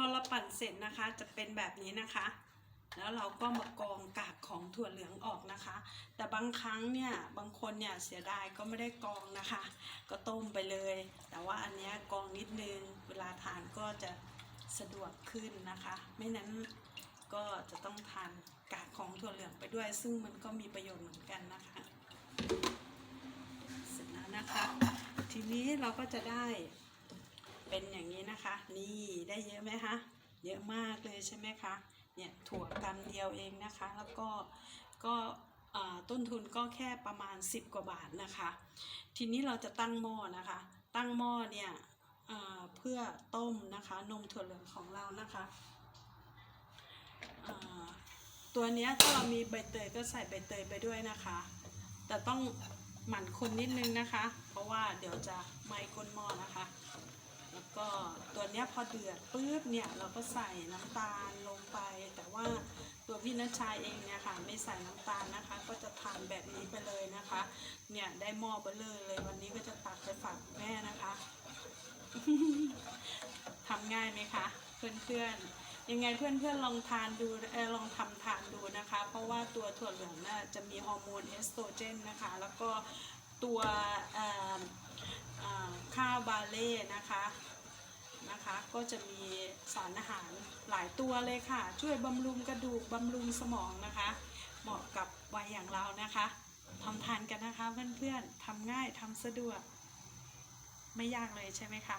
อเราปั่นเสร็จนะคะจะเป็นแบบนี้นะคะ แล้วเราก็มากองกากของถั่วเหลืองออกนะคะ แต่บางครั้งเนี่ยบางคนเนี่ยเสียดายก็ไม่ได้กองนะคะ ก็ต้มไปเลย แต่ว่าอันนี้กองนิดนึงเวลาทานก็จะสะดวกขึ้นนะคะ ไม่นั้นก็จะต้องทานกากของถั่วเหลืองไปด้วย ซึ่งมันก็มีประโยชน์เหมือนกันนะคะ เสร็จแล้วนะคะ ทีนี้เราก็จะได้ เป็นอย่างนี้นะคะ นี่ได้เยอะไหมคะเยอะมากเลยใช่ไหมคะเนี่ยถั่วกำเดียวเองนะคะ แล้วก็ก็ต้นทุนก็แค่ประมาณ 10 กว่าบาทนะคะ ทีนี้เราจะตั้งหม้อนะคะ ตั้งหม้อเนี่ยเพื่อต้มนะคะนมถั่วเหลืองของเรานะคะตัวนี้ถ้าเรามีใบเตยก็ใส่ใบเตยไปด้วยนะคะ แต่ต้องหมั่นคนนิดนึงนะคะ เพราะว่าเดี๋ยวจะไหม้ก้นหม้อนะคะ ก็ตัวเนี้ยพอเดือดปุ๊บเนี่ยเราก็ใส่น้ำตาลลงไป แต่ว่าตัวพี่นัชชายเองเนี่ยค่ะไม่ใส่น้ำตาลนะคะ ก็จะทานแบบนี้ไปเลยนะคะ เนี่ยได้หม้อเบลเลอเลย วันนี้ก็จะตักไปฝากแม่นะคะทำง่ายไหมคะเพื่อนๆยังไงเพื่อนๆลองทานดูออลองทำทานดูนะคะ เพราะว่าตัวถั่วเหลืองน่ะจะมีฮอร์โมนเอสโตรเจนนะคะ แล้วก็ตัวข้าวบาเล่นะคะ นะคะ ก็จะมีสารอาหารหลายตัวเลยค่ะ ช่วยบำรุงกระดูกบำรุงสมองนะคะ เหมาะกับวัยอย่างเรานะคะทำทานกันนะคะเพื่อนๆทำง่ายทำสะดวก ไม่ยากเลยใช่ไหมคะ